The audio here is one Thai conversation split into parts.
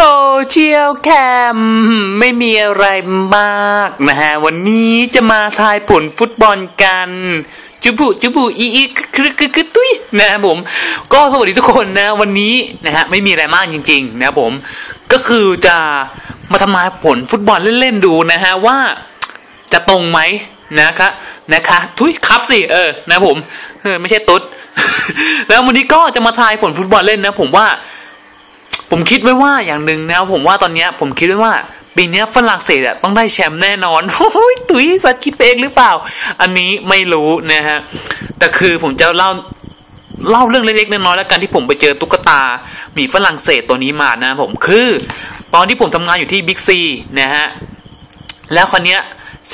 โซเชียลแคมไม่มีอะไรมากนะฮะ วันนี้จะมาทายผลฟุตบอลกัน จุบุจุบุอีอีคือคือคือตุ้ยนะผม ก็สวัสดีทุกคนนะ วันนี้นะฮะไม่มีอะไรมากจริง ๆ นะผม ก็คือจะมาทำนาผลฟุตบอลเล่น ๆ ดูนะฮะ ว่าจะตรงไหมนะคะนะคะทุยครับสิเออ นะผมเออไม่ใช่ตุ๊ดแล้ววันนี้ก็จะมาทายผลฟุตบอลเล่นนะ ผมว่า ผมคิดไว้ว่าอย่างหนึ่งนะผมว่าตอนเนี้ยผมคิดไว้ว่าปีนี้ฝรั่งเศสอะต้องได้แชมป์แน่นอนโอ้ยตุ๋ยสัตว์คิดเองหรือเปล่า อันนี้ไม่รู้นะฮะแต่คือผมจะเล่าเล่าเรื่องเล็กๆน้อยๆแล้วกันที่ผมไปเจอตุ๊กตาหมีฝรั่งเศสตัวนี้มานะผมคือ ตอนที่ผมทำงานอยู่ที่บิ๊กซีนะฮะแล้วคนเนี้ย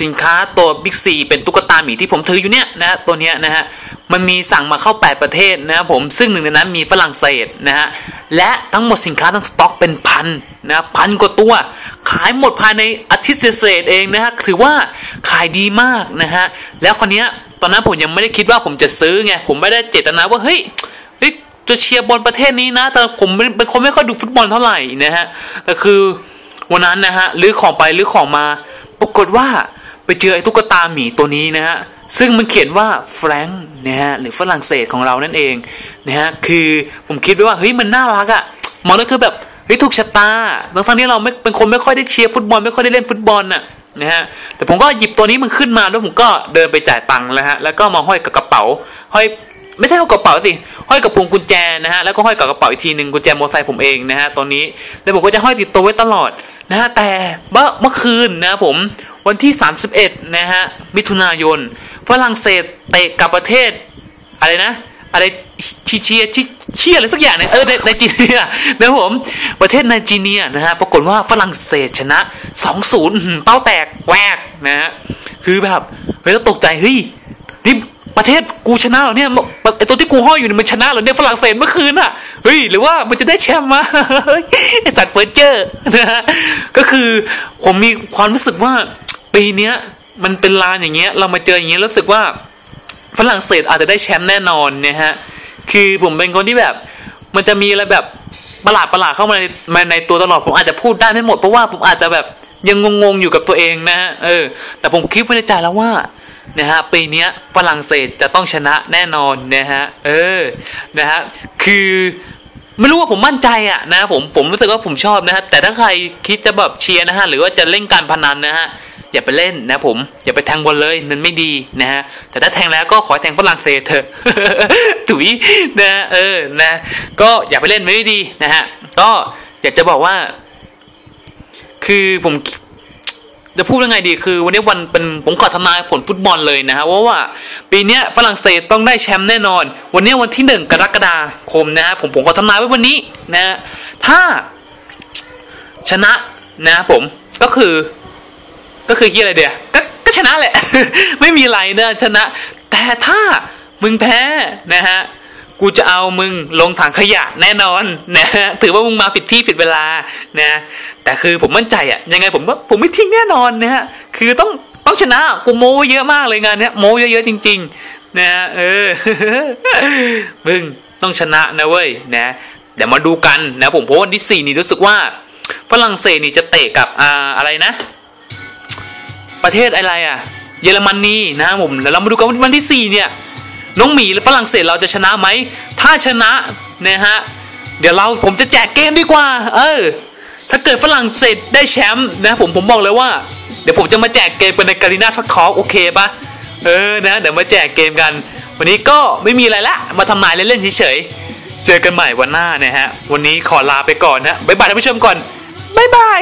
สินค้าตัวบิ๊กซีเป็นตุ๊กตาหมีที่ผมถืออยู่เนี่ยนะตัวเนี้ยนะฮะมันมีสั่งมาเข้า 8 ประเทศนะผมซึ่งหนึ่งในนั้นมีฝรั่งเศสนะฮะ และทั้งหมดสินค้าทั้งสต็อกเป็นพันนะพันกว่าตัว ขายหมดภายในอาทิตย์เศษเองนะฮะถือว่าขายดีมากนะฮะแล้วคนนี้ตอนนั้นผมยังไม่ได้คิดว่าผมจะซื้อไงผมไม่ได้เจตนาว่าเฮ้ยเฮ้ยจะเชียร์บอลประเทศนี้นะ แต่ผมเป็นคนไม่ค่อยดูฟุตบอลเท่าไหร่นะฮะแต่คือวันนั้นนะฮะลื้อของไปลื้อของมา ปรากฏว่าไปเจอไอ้ตุ๊กตาหมีตัวนี้นะฮะ ซึ่งมันเขียนว่าแฟรงค์นะฮะหรือฝรั่งเศสของเรานั่นเองนะฮะคือผมคิดไว้ว่าเฮ้ยมันน่ารักอะ่ะมองแล้วคือแบบเฮ้ยถูกชะตาทั้งที่เราไม่เป็นคนไม่ค่อยได้เชียร์ฟุตบอลไม่ค่อยได้เล่นฟุตบอลน่ะนะฮะแต่ผมก็หยิบตัวนี้มันขึ้นมาแล้วผมก็เดินไปจ่ายตังค์แล้วฮะแล้วก็มาห้อยกับกระเป๋าห้อยไม่ใช่เอากระเป๋าสิห้อยกับพวงกุญแจนะฮะแล้วก็ห้อยกับกระเป๋าอีกทีหนึ่งกุญแจมอเตอร์ไซค์ผมเองนะฮะตอนนี้แล้วผมก็จะห้อยติดตัวไว้ตลอดนะฮะแต่เมื่อเมื่อคืนนะผมวันที่ 31นะฮะมิถุนายน ฝรั่งเศสเตะกับประเทศ อะไรนะ อะไรชิเชียชิเชียอะไรสักอย่างเนี่ยเออในไนจีเนียนะผมประเทศไนจีเนียนะฮะปรากฏว่าฝรั่งเศสชนะ2-0เป้าแตกแวกนะฮะคือแบบเฮ้ยตกใจเฮ้ยนี่ประเทศกูชนะเหรอเนี่ยไอตัวที่กูห้อยอยู่เนี่ยมันชนะเหรอเนี่ยฝรั่งเศสเมื่อคืนอะเฮ้ยหรือว่ามันจะได้แชมป์มาไอสัตว์เฟอร์เจอร์นะฮะก็คือผมมีความรู้สึกว่าปีเนี้ย มันเป็นลานอย่างเงี้ย เรามาเจออย่างเงี้ยรู้สึกว่าฝรั่งเศสอาจจะได้แชมป์แน่นอนนะฮะ คือผมเป็นคนที่แบบ มันจะมีอะไรแบบประหลาดประหลาดเข้ามาในมาในตัวตลอด ผมอาจจะพูดได้ไม่หมดเพราะว่าผมอาจจะแบบยังงงๆอยู่กับตัวเองนะฮะ เออ แต่ผมคิดไว้ในใจแล้วว่านะฮะปีนี้ฝรั่งเศสจะต้องชนะแน่นอนนะฮะ เออ นะฮะ คือไม่รู้ว่าผมมั่นใจอะนะผมผมรู้สึกว่าผมชอบนะฮะแต่ถ้าใครคิดจะแบบเชียร์นะฮะหรือว่าจะเล่นการพนันนะฮะ อย่าไปเล่นนะผม อย่าไปแทงบอลเลยมันไม่ดีนะฮะแต่ถ้าแทงแล้วก็ขอแทงฝรั่งเศสเถอะถุยนะเออนะ ก็อย่าไปเล่นไม่ดีนะฮะก็อยากจะบอกว่า คือผมจะพูดยังไงดีคือวันนี้วันเป็นผมขอทำนายผลฟุตบอลเลยนะฮะว่าว่า ปีนี้ฝรั่งเศสต้องได้แชมป์แน่นอน วันนี้วันที่หนึ่งกรกฎาคมนะฮะผมผมขอทำนายไว้วันนี้นะถ้าชนะนะผมก็คือ ก็คือกี่อะไรเดียวก็ก็ชนะแหละ ไม่มีไรเนะชนะ แต่ถ้ามึงแพ้นะฮะกูจะเอามึงลงถังขยะแน่นอนนะฮะถือว่ามึงมาผิดที่ผิดเวลานะแต่คือผมมั่นใจอะยังไงผมว่าผมไม่ทิ้งแน่นอนนะฮะคือต้องต้องชนะกูโม้เยอะมากเลยงานเนี้ยโม้เยอะๆจริง ๆ นะเออมึงต้องชนะนะเว้ยนะเดี๋ยวมาดูกันนะผมเพราะวันที่สี่นี่รู้สึกว่าฝรั่งเศสนี่จะเตะกับอ่าอะไรนะ ประเทศอะไรอะ เยอรมนีนะครับผมแล้วเรามาดูกันวันที่สี่เนี่ย น้องหมีฝรั่งเศสเราจะชนะไหม ถ้าชนะนะฮะเดี๋ยวเราผมจะแจกเกมดีกว่า เออ ถ้าเกิดฝรั่งเศสได้แชมป์นะผมผมบอกเลยว่า เดี๋ยวผมจะมาแจกเกมเป็นในการีนาทักคอโอเคปะเออนะเดี๋ยวมาแจกเกมกัน วันนี้ก็ไม่มีอะไรละมาทำนายเล่นๆเฉยๆเจอกันใหม่วันหน้านะฮะ วันนี้ขอลาไปก่อนนะบ๊ายบายท่านผู้ชมก่อนบ๊ายบาย